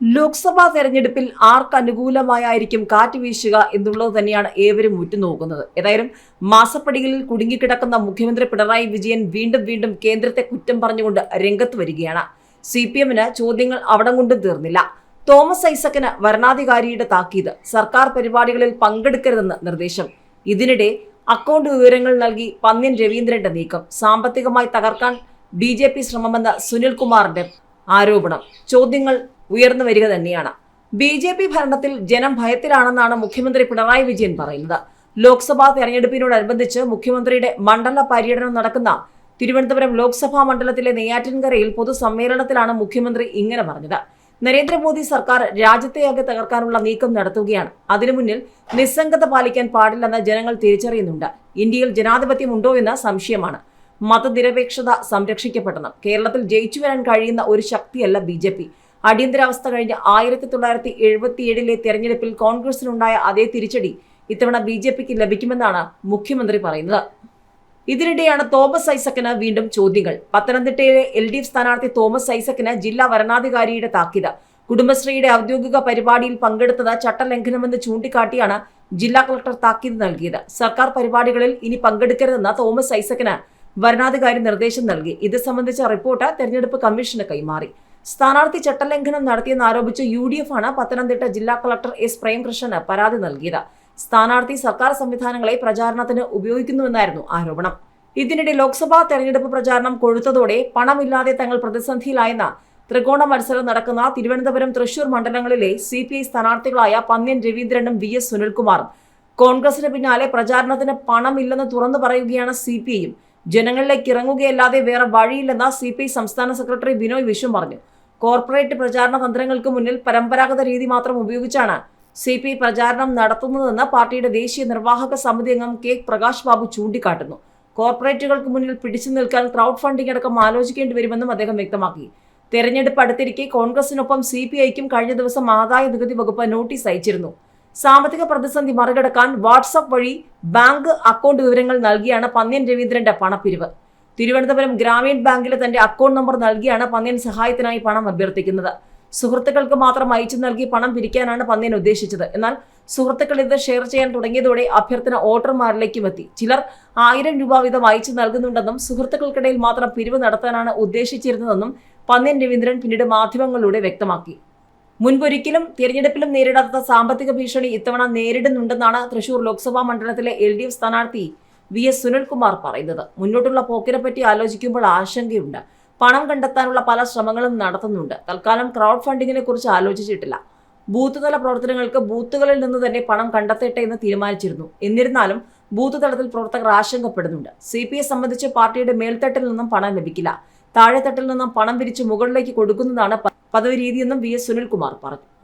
ലോക്സഭാ തെരഞ്ഞെടുപ്പിൽ ആർക്ക് അനുകൂലമായായിരിക്കും കാറ്റ് വീശുക എന്നുള്ളത് തന്നെയാണ് ഏവരും ഉറ്റുനോക്കുന്നത്. ഏതായാലും മാസപ്പടികളിൽ കുടുങ്ങിക്കിടക്കുന്ന മുഖ്യമന്ത്രി പിണറായി വിജയൻ വീണ്ടും വീണ്ടും കേന്ദ്രത്തെ കുറ്റം പറഞ്ഞുകൊണ്ട് രംഗത്ത് വരികയാണ്. സി പി എമ്മിന് ചോദ്യങ്ങൾ അവിടം കൊണ്ടും തീർന്നില്ല. തോമസ് ഐസക്കിന് വരണാധികാരിയുടെ താക്കീത് സർക്കാർ പരിപാടികളിൽ പങ്കെടുക്കരുതെന്ന് നിർദ്ദേശം. ഇതിനിടെ അക്കൗണ്ട് വിവരങ്ങൾ നൽകി പന്ന്യൻ രവീന്ദ്രന്റെ നീക്കം. സാമ്പത്തികമായി തകർക്കാൻ ബി ജെ പി ശ്രമമെന്ന് സുനിൽകുമാറിന്റെ ആരോപണം. ചോദ്യങ്ങൾ ഉയർന്നു വരിക തന്നെയാണ്. ബി ജെ പി ഭരണത്തിൽ ജനം ഭയത്തിലാണെന്നാണ് മുഖ്യമന്ത്രി പിണറായി വിജയൻ പറയുന്നത്. ലോക്സഭാ തെരഞ്ഞെടുപ്പിനോടനുബന്ധിച്ച് മുഖ്യമന്ത്രിയുടെ മണ്ഡല പര്യടനം നടക്കുന്ന തിരുവനന്തപുരം ലോക്സഭാ മണ്ഡലത്തിലെ നെയ്യാറ്റിൻകരയിൽ പൊതുസമ്മേളനത്തിലാണ് മുഖ്യമന്ത്രി ഇങ്ങനെ പറഞ്ഞത്. നരേന്ദ്രമോദി സർക്കാർ രാജ്യത്തെയാകെ തകർക്കാനുള്ള നീക്കം നടത്തുകയാണ്. അതിനു മുന്നിൽ നിസ്സംഗത പാലിക്കാൻ പാടില്ലെന്ന് ജനങ്ങൾ തിരിച്ചറിയുന്നുണ്ട്. ഇന്ത്യയിൽ ജനാധിപത്യം ഉണ്ടോ എന്ന സംശയമാണ്. മതനിരപേക്ഷത സംരക്ഷിക്കപ്പെടണം. കേരളത്തിൽ ജയിച്ചു വരാൻ കഴിയുന്ന ഒരു ശക്തിയല്ല ബി അടിയന്തരാവസ്ഥ കഴിഞ്ഞ ആയിരത്തി തൊള്ളായിരത്തി എഴുപത്തിയേഴിലെ തെരഞ്ഞെടുപ്പിൽ കോൺഗ്രസിനുണ്ടായ അതേ തിരിച്ചടി ഇത്തവണ ബി ജെ പിക്ക് ലഭിക്കുമെന്നാണ് മുഖ്യമന്ത്രി പറയുന്നത്. ഇതിനിടെയാണ് തോമസ് ഐസക്കിന് വീണ്ടും ചോദ്യങ്ങൾ. പത്തനംതിട്ടയിലെ എൽ ഡി എഫ് സ്ഥാനാർത്ഥി തോമസ് ഐസക്കിന് ജില്ലാ വരണാധികാരിയുടെ താക്കീത്. കുടുംബശ്രീയുടെ ഔദ്യോഗിക പരിപാടിയിൽ പങ്കെടുത്തത് ചട്ടലംഘനമെന്ന് ചൂണ്ടിക്കാട്ടിയാണ് ജില്ലാ കളക്ടർ താക്കീത് നൽകിയത്. സർക്കാർ പരിപാടികളിൽ ഇനി പങ്കെടുക്കരുതെന്ന് തോമസ് ഐസക്കിന് വരണാധികാരി നിർദ്ദേശം നൽകി. ഇത് സംബന്ധിച്ച റിപ്പോർട്ട് തെരഞ്ഞെടുപ്പ് കമ്മീഷന് കൈമാറി. സ്ഥാനാർത്ഥി ചട്ടലംഘനം നടത്തിയെന്ന് ആരോപിച്ച് യു ഡി എഫ് ആണ് പത്തനംതിട്ട ജില്ലാ കളക്ടർ എസ് പ്രേംകൃഷ്ണന് പരാതി നൽകിയത്. സ്ഥാനാർത്ഥി സർക്കാർ സംവിധാനങ്ങളെ പ്രചാരണത്തിന് ഉപയോഗിക്കുന്നുവെന്നായിരുന്നു ആരോപണം. ഇതിനിടെ ലോക്സഭാ തെരഞ്ഞെടുപ്പ് പ്രചാരണം കൊഴുത്തതോടെ പണമില്ലാതെ തങ്ങൾ പ്രതിസന്ധിയിലായെന്ന ത്രികോണ മത്സരം നടക്കുന്ന തിരുവനന്തപുരം തൃശൂർ മണ്ഡലങ്ങളിലെ സി പി ഐ സ്ഥാനാർത്ഥികളായ പന്ന്യൻ രവീന്ദ്രനും വി എസ് സുനിൽകുമാറും കോൺഗ്രസിന് പിന്നാലെ പ്രചാരണത്തിന് പണമില്ലെന്ന് തുറന്നു പറയുകയാണ് സി പി ഐയും ജനങ്ങളിലേക്ക് ഇറങ്ങുകയല്ലാതെ വേറെ വഴിയില്ലെന്ന സി പി ഐ സംസ്ഥാന സെക്രട്ടറി ബിനോയ് വിശ്വം പറഞ്ഞു. കോർപ്പറേറ്റ് പ്രചാരണ തന്ത്രങ്ങൾക്ക് മുന്നിൽ പരമ്പരാഗത രീതി മാത്രം ഉപയോഗിച്ചാണ് സി പി പ്രചാരണം നടത്തുന്നതെന്ന് പാർട്ടിയുടെ ദേശീയ നിർവാഹക സമിതി അംഗം കെ പ്രകാശ് ബാബു ചൂണ്ടിക്കാട്ടുന്നു. കോർപ്പറേറ്റുകൾക്ക് മുന്നിൽ പിടിച്ചു നിൽക്കാൻ ക്രൗഡ് ഫണ്ടിംഗ് അടക്കം ആലോചിക്കേണ്ടി വരുമെന്നും അദ്ദേഹം വ്യക്തമാക്കി. തെരഞ്ഞെടുപ്പ് അടുത്തിരിക്കെ കോൺഗ്രസിനൊപ്പം സി പി ഐക്കും കഴിഞ്ഞ ദിവസം ആദായ നികുതി വകുപ്പ് നോട്ടീസ് അയച്ചിരുന്നു. സാമ്പത്തിക പ്രതിസന്ധി മറികടക്കാൻ വാട്സപ്പ് വഴി ബാങ്ക് അക്കൗണ്ട് വിവരങ്ങൾ നൽകിയാണ് പന്ന്യൻ രവീന്ദ്രന്റെ പണപ്പിരിവ്. തിരുവനന്തപുരം ഗ്രാമീൺ ബാങ്കിലെ തന്റെ അക്കൗണ്ട് നമ്പർ നൽകിയാണ് പന്ന്യൻ സഹായത്തിനായി പണം അഭ്യർത്ഥിക്കുന്നത്. സുഹൃത്തുക്കൾക്ക് മാത്രം അയച്ചു നൽകി പണം പിരിക്കാനാണ് പന്ന്യൻ ഉദ്ദേശിച്ചത്. എന്നാൽ സുഹൃത്തുക്കൾ ഇത് ഷെയർ ചെയ്യാൻ തുടങ്ങിയതോടെ അഭ്യർത്ഥന വോട്ടർമാരിലേക്കും എത്തി. ചിലർ ആയിരം രൂപ വീതം അയച്ചു നൽകുന്നുണ്ടെന്നും സുഹൃത്തുക്കൾക്കിടയിൽ മാത്രം പിരിവ് നടത്താനാണ് ഉദ്ദേശിച്ചിരുന്നതെന്നും പന്ന്യൻ രവീന്ദ്രൻ പിന്നീട് മാധ്യമങ്ങളിലൂടെ വ്യക്തമാക്കി. മുൻപൊരിക്കലും തിരഞ്ഞെടുപ്പിലും നേരിടാത്ത സാമ്പത്തിക ഭീഷണി ഇത്തവണ നേരിടുന്നുണ്ടെന്നാണ് തൃശൂർ ലോക്സഭാ മണ്ഡലത്തിലെ എൽ സ്ഥാനാർത്ഥി വി എസ് സുനിൽകുമാർ പറയുന്നത്. മുന്നോട്ടുള്ള പോക്കിനെ പറ്റി ആലോചിക്കുമ്പോൾ ആശങ്കയുണ്ട്. പണം കണ്ടെത്താനുള്ള പല ശ്രമങ്ങളും നടത്തുന്നുണ്ട്. തൽക്കാലം ക്രൗഡ് ഫണ്ടിങ്ങിനെ കുറിച്ച് ആലോചിച്ചിട്ടില്ല. ബൂത്ത് തല പ്രവർത്തനങ്ങൾക്ക് ബൂത്തുകളിൽ നിന്ന് തന്നെ പണം കണ്ടെത്തട്ടെ എന്ന് തീരുമാനിച്ചിരുന്നു. എന്നിരുന്നാലും ബൂത്ത് തലത്തിൽ പ്രവർത്തകർ ആശങ്കപ്പെടുന്നുണ്ട്. സി പി ഐ സംബന്ധിച്ച് പാർട്ടിയുടെ മേൽത്തട്ടിൽ നിന്നും പണം ലഭിക്കില്ല. താഴെത്തട്ടിൽ നിന്നും പണം പിരിച്ച് മുകളിലേക്ക് കൊടുക്കുന്നതാണ് പദവി രീതിയെന്നും വി എസ് സുനിൽകുമാർ പറഞ്ഞു.